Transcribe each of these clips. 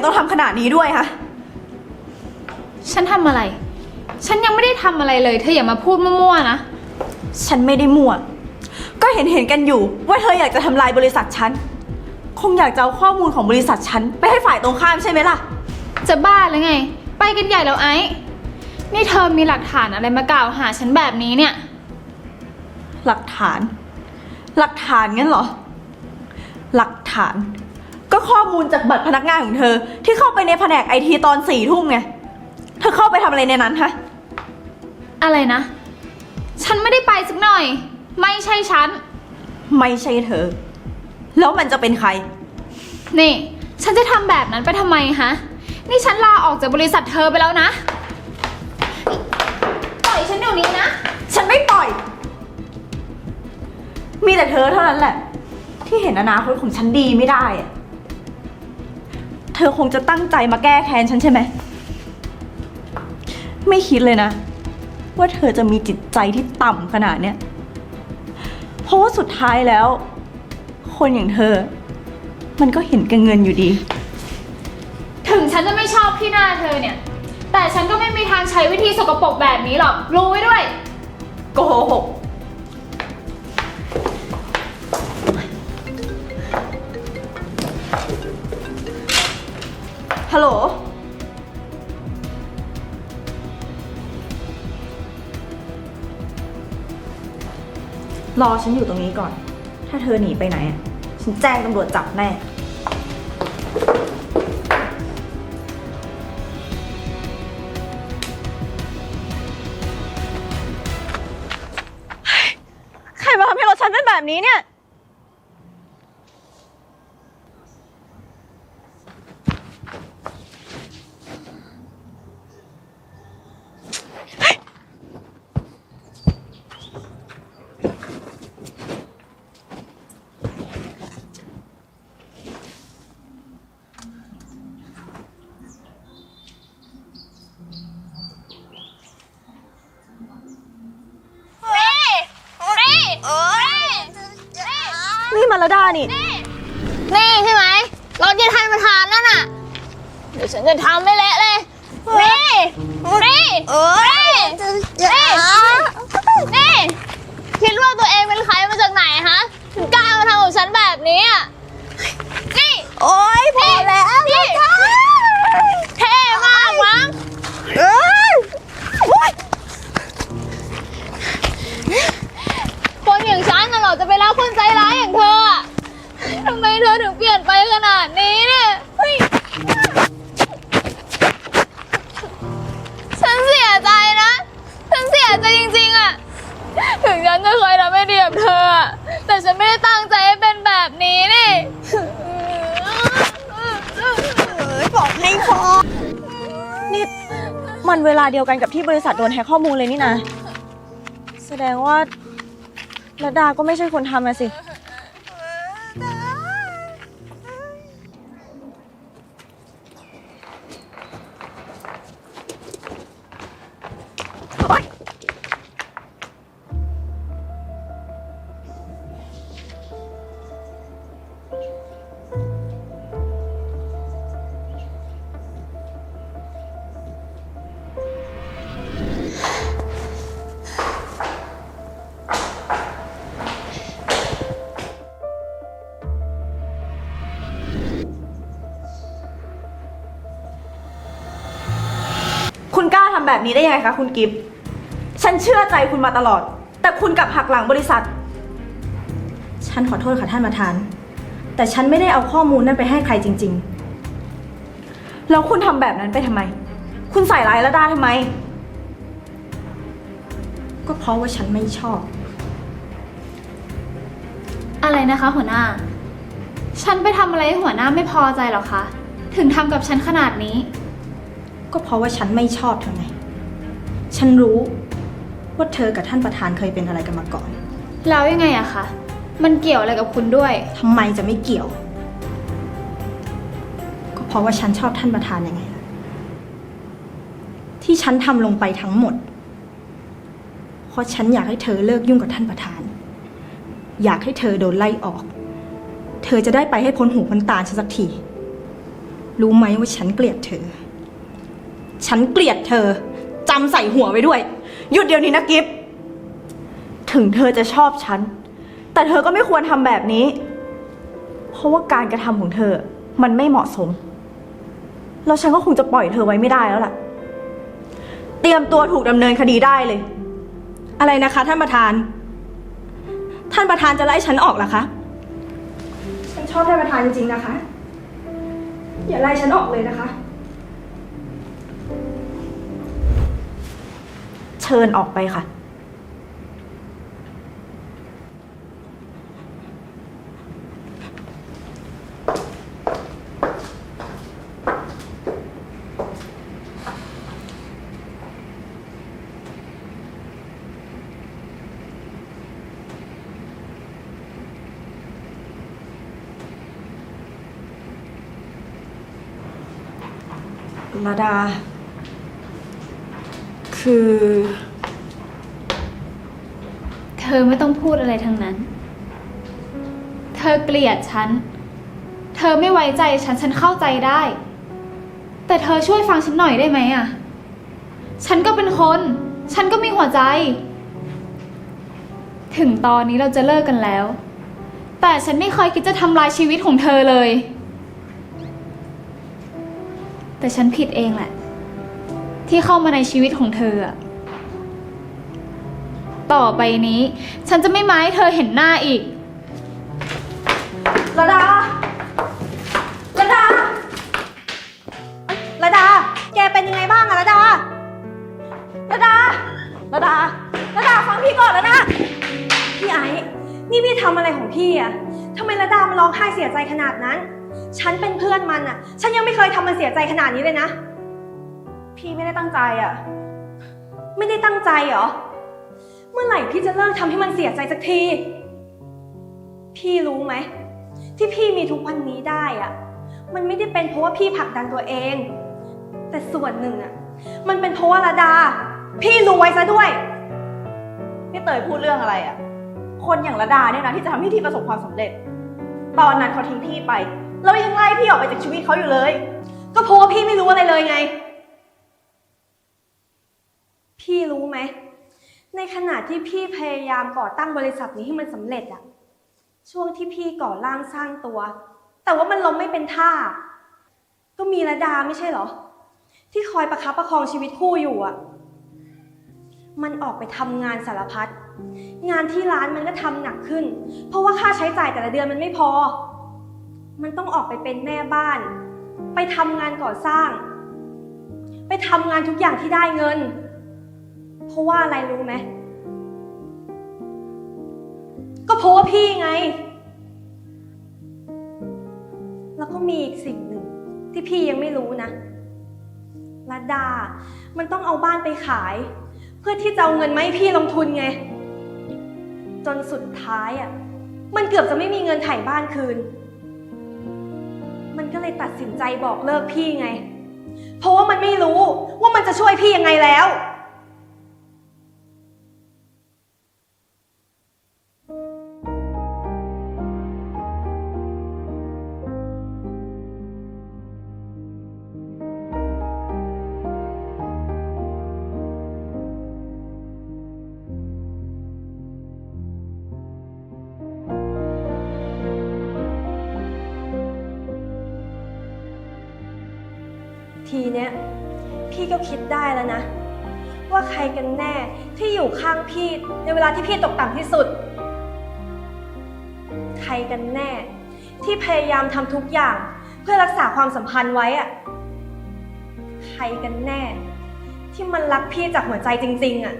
งต้องทำขนาดนี้ด้วยฮะฉันทำอะไร ฉันยังไม่ได้ทำอะไรเลย เธออย่ามาพูดมั่วๆนะ ฉันไม่ได้มั่ว ก็เห็นเห็นๆกันอยู่ ว่าเธออยากจะทำลายบริษัทฉัน คงอยากจะเอาข้อมูลของบริษัทฉันไปให้ฝ่ายตรงข้ามใช่ไหมล่ะ จะบ้าหรือไง ไปกันใหญ่แล้วไอ้ นี่เธอมีหลักฐานอะไรมากล่าวหาฉันแบบนี้เนี่ย หลักฐาน หลักฐานงั้นเหรอ หลักฐานก็ ข้อมูลจากบัตรพนักงานของเธอ ที่เข้าไปในแผนกไอทีตอนสี่ทุ่มไง เธอเข้าไปทำอะไรในนั้นฮะ อะไรนะ ฉันไม่ได้ไปสักหน่อย ไม่ใช่ฉัน ไม่ใช่เธอ แล้วมันจะเป็นใคร นี่ ฉันจะทำแบบนั้นไปทำไมฮะ นี่ฉันลาออกจากบริษัทเธอไปแล้วนะ ปล่อยฉันเดี๋ยวนี้นะ ฉันไม่ปล่อย มีแต่เธอเท่านั้นแหละ ที่เห็นอนาคตของฉันดีไม่ได้อะเธอคงจะตั้งใจมาแก้แค้นฉันใช่ไหม ไม่คิดเลยนะ ว่าเธอจะมีจิตใจที่ต่ำขนาดเนี้ย เพราะว่าสุดท้ายแล้ว คนอย่างเธอ มันก็เห็นแกันเงินอยู่ดี ถึงฉันจะไม่ชอบที่หน้าเธอเนี่ย แต่ฉันก็ไม่มีทางใช้วิธีสกปรกแบบนี้หรอก รู้ไว้ด้วย โกหก ฮัลโหล รอฉันอยู่ตรงนี้ก่อน ถ้าเธอหนีไปไหนอะฉันแจ้งตำรวจจับแน่ ดานี่ นี่ใช่ไหมรถยายทันประธานนั่นน่ะ เดี๋ยวฉันจะทำไม่เละเลย นี่ นี่นี่นี่ มันเวลาเดียวกันกับที่บริษัทโดนแฮกข้อมูลเลยนี่นะ แสดงว่าระดาก็ไม่ใช่คนทำนะสิ แบบนี้ได้ยังไงคะคุณกิฟต์ฉันเชื่อใจคุณมาตลอด แต่คุณกลับหักหลังบริษัท ฉันขอโทษค่ะท่านประธาน แต่ฉันไม่ได้เอาข้อมูลนั้นไปให้ใครจริง ๆ แล้วคุณทำแบบนั้นไปทำไม คุณใส่ร้ายระดาทำไม ก็เพราะว่าฉันไม่ชอบ อะไรนะคะหัวหน้า ฉันไปทำอะไรให้หัวหน้าไม่พอใจหรอคะ ถึงทำกับฉันขนาดนี้ ก็เพราะว่าฉันไม่ชอบเธอไง ฉันรู้ว่าเธอกับท่านประธานเคยเป็นอะไรกันมาก่อน แล้วยังไงอะคะ มันเกี่ยวอะไรกับคุณด้วย ทำไมจะไม่เกี่ยว ก็เพราะว่าฉันชอบท่านประธานยังไงล่ะที่ฉันทำลงไปทั้งหมด เพราะฉันอยากให้เธอเลิกยุ่งกับท่านประธาน อยากให้เธอโดนไล่ออก เธอจะได้ไปให้พ้นหูพ้นตาฉันสักที รู้ไหมว่าฉันเกลียดเธอ ฉันเกลียดเธอ จำใส่หัวไว้ด้วย หยุดเดี๋ยวนี้นะกิฟถึงเธอจะชอบฉัน แต่เธอก็ไม่ควรทำแบบนี้ เพราะว่าการกระทำของเธอ มันไม่เหมาะสม แล้วฉันก็คงจะปล่อยเธอไว้ไม่ได้แล้วล่ะ เตรียมตัวถูกดำเนินคดีได้เลย อะไรนะคะ ท่านประธาน ท่านประธานจะไล่ฉันออกเหรอคะ ฉันชอบท่านประธานจริงๆนะคะ อย่าไล่ฉันออกเลยนะคะ ชิญออกไปค่ะ ระดา คือ เธอไม่ต้องพูดอะไรทั้งนั้น เธอเกลียดฉัน เธอไม่ไว้ใจฉัน ฉันเข้าใจได้ แต่เธอช่วยฟังฉันหน่อยได้ไหมอะฉันก็เป็นคน ฉันก็มีหัวใจ ถึงตอนนี้เราจะเลิกกันแล้ว แต่ฉันไม่เคยคิดจะทำลายชีวิตของเธอเลย แต่ฉันผิดเองแหละ ที่เข้ามาในชีวิตของเธออะต่อไปนี้ ฉันจะไม่มาให้เธอเห็นหน้าอีก ระดา ระดา ระดา แกเป็นยังไงบ้างอะระดา ระดา ระดา ระดาฟังพี่ก่อนระดาพี่ไอ้นี่พี่ทำอะไรของพี่อะทำไมระดามันร้องไห้เสียใจขนาดนั้น ฉันเป็นเพื่อนมันอะฉันยังไม่เคยทำมันเสียใจขนาดนี้เลยนะ พี่ไม่ได้ตั้งใจอะ ไม่ได้ตั้งใจเหรอ เมื่อไหร่พี่จะเลิกทำให้มันเสียใจสักที พี่รู้ไหม ที่พี่มีทุกวันนี้ได้อะมันไม่ได้เป็นเพราะว่าพี่ผลักดันตัวเอง แต่ส่วนหนึ่งอะมันเป็นเพราะว่าระดา พี่รู้ไว้ซะด้วยพี่เตยพูดเรื่องอะไรอะ่ะคนอย่างระดาเนี่ยนะที่จะทำให้ทีประสบความสำเร็จ ตอนนั้นเขาทิ้งพี่ไปแล้วยังไล่พี่ออกไปจากชีวิตเขาอยู่เลย ก็เพราะว่าพี่ไม่รู้อะไรเลยไง พี่ รู้ไหม ในขณะที่พี่พยายามก่อตั้งบริษัทนี้ให้มันสำเร็จอะช่วงที่พี่ก่อร่างสร้างตัว แต่ว่ามันล้มไม่เป็นท่า ก็มีระดาไม่ใช่เหรอ ที่คอยประคับประคองชีวิตคู่อยู่อะมันออกไปทำงานสารพัดงานที่ร้านมันก็ทำหนักขึ้น เพราะว่าค่าใช้จ่ายแต่ละเดือนมันไม่พอ มันต้องออกไปเป็นแม่บ้าน ไปทำงานก่อสร้าง ไปทำงานทุกอย่างที่ได้เงิน เพราะว่าอะไรรู้ไหม ก็เพราะว่าพี่ไง แล้วก็มีอีกสิ่งหนึ่งที่พี่ยังไม่รู้นะรัดดา มันต้องเอาบ้านไปขาย เพื่อที่จะเอาเงินมาให้พี่ลงทุนไง จนสุดท้ายอะ มันเกือบจะไม่มีเงินถ่ายบ้านคืน มันก็เลยตัดสินใจบอกเลิกพี่ไง เพราะว่ามันไม่รู้ว่ามันจะช่วยพี่ยังไงแล้ว ทีเนี้ยพี่ก็คิดได้แล้วนะ ว่าใครกันแน่ที่อยู่ข้างพี่ในเวลาที่พี่ตกต่ำที่สุด ใครกันแน่ ที่พยายามทำทุกอย่างเพื่อรักษาความสัมพันธ์ไว้อะใครกันแน่ ที่มันรักพี่จากหัวใจจริง ๆอะ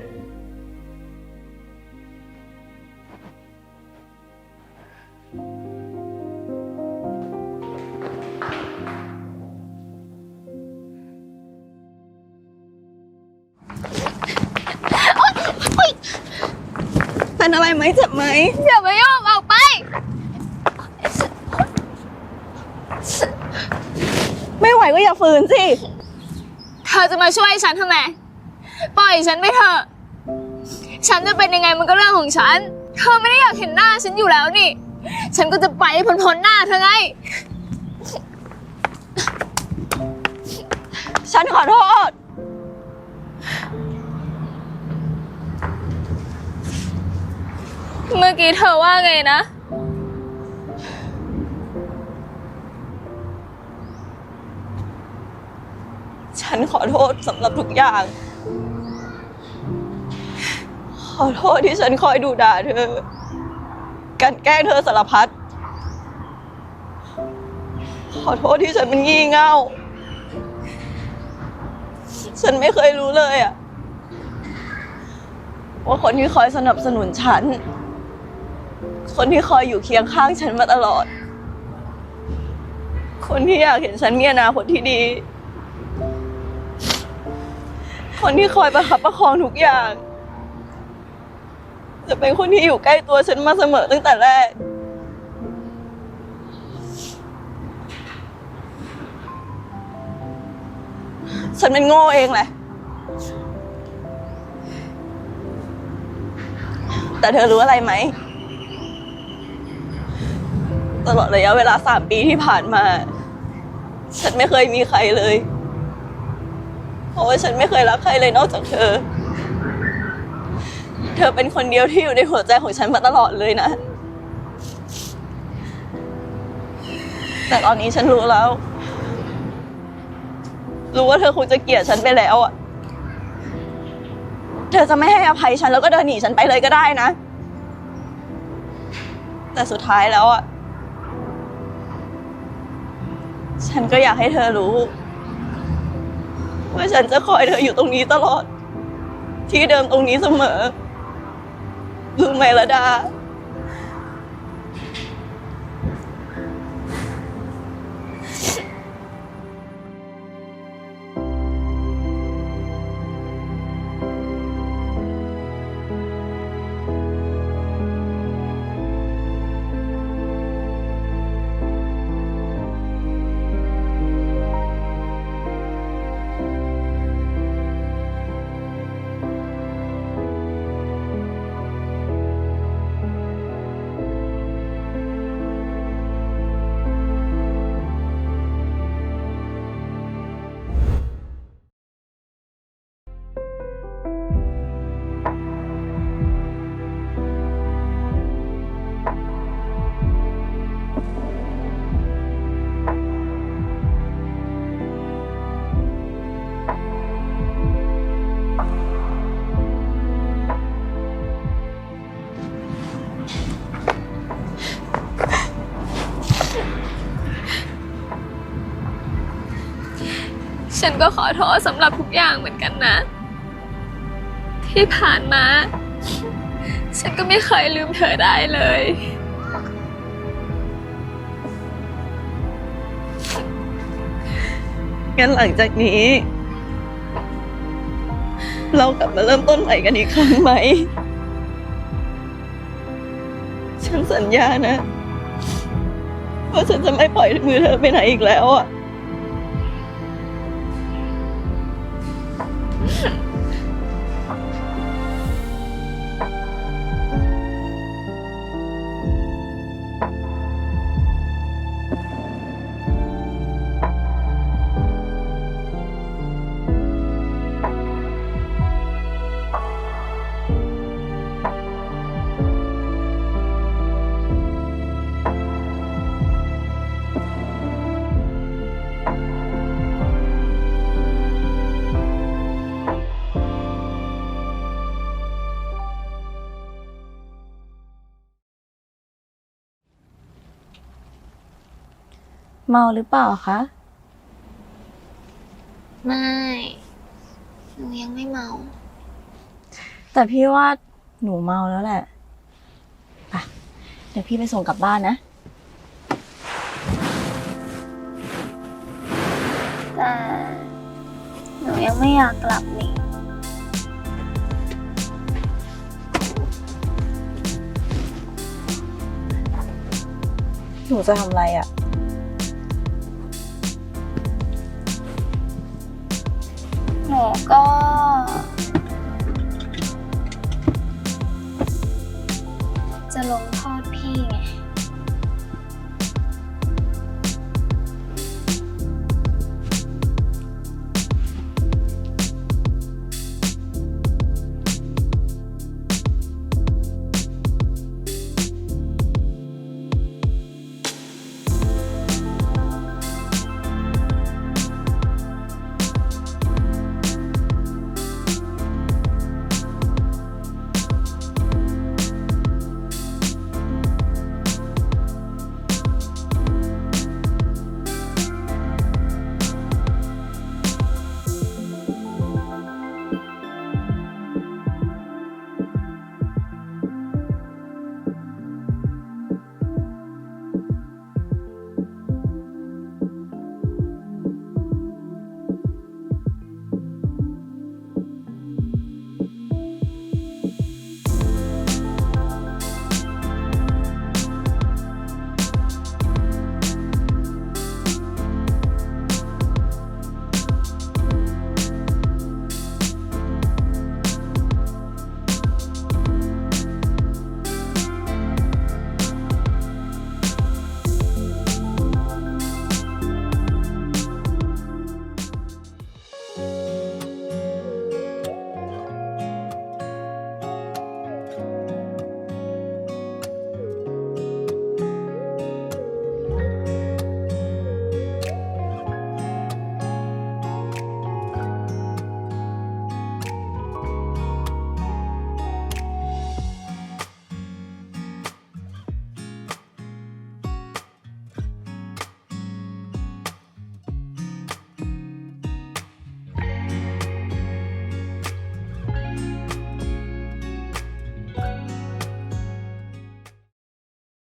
เป็นอะไรไหมเจ็บไหมอย่ามายุ่งออกไป ไม่ไหวก็อย่าฝืนสิ เธอจะมาช่วยฉันทำไม ปล่อยฉันไปเถอะ ฉันจะเป็นยังไงมันก็เรื่องของฉัน เธอไม่ได้อยากเห็นหน้าฉันอยู่แล้วนี่ ฉันก็จะไปให้พ้นๆหน้าเธอไง ฉันขอโทษ เมื่อกี้เธอว่าไงนะ ฉันขอโทษสำหรับทุกอย่าง ขอโทษที่ฉันคอยดูด่าเธอ กันแกล้งเธอสารพัด ขอโทษที่ฉันมันงี่เง่า ฉันไม่เคยรู้เลยอะว่าคนที่คอยสนับสนุนฉัน คนที่คอยอยู่เคียงข้างฉันมาตลอด คนที่อยากเห็นฉันมีอนาคตที่ดี คนที่คอยประคับประคองทุกอย่าง จะเป็นคนที่อยู่ใกล้ตัวฉันมาเสมอตั้งแต่แรก ฉันเป็นโง่เองแหละ แต่เธอรู้อะไรไหม ตลอดระยะเวลาสามปีที่ผ่านมา ฉันไม่เคยมีใครเลย เพราะว่าฉันไม่เคยรักใครเลยนอกจากเธอ เธอเป็นคนเดียวที่อยู่ในหัวใจของฉันมาตลอดเลยนะ แต่ตอนนี้ฉันรู้แล้ว รู้ว่าเธอคงจะเกลียดฉันไปแล้วอะ เธอจะไม่ให้อภัยฉันแล้วก็เดินหนีฉันไปเลยก็ได้นะแต่สุดท้ายแล้วอะ ฉันก็อยากให้เธอรู้ ว่าฉันจะคอยเธออยู่ตรงนี้ตลอด ที่เดิมตรงนี้เสมอรู้ไหมละดา ฉันก็ขอโทษสำหรับทุกอย่างเหมือนกันนะ ที่ผ่านมา ฉันก็ไม่เคยลืมเธอได้เลย งั้นหลังจากนี้ เรากลับมาเริ่มต้นใหม่กันอีกครั้งไหม ฉันสัญญานะว่าฉันจะไม่ปล่อยมือเธอไปไหนอีกแล้วอะ เมาหรือเปล่าคะ ไม่ หนูยังไม่เมา แต่พี่ว่าหนูเมาแล้วแหละไปเดี๋ยวพี่ไปส่งกลับบ้านนะ แต่หนูยังไม่อยากกลับนี่หนูจะทำอะไรอะ่ะ ก็ จะลงท่อ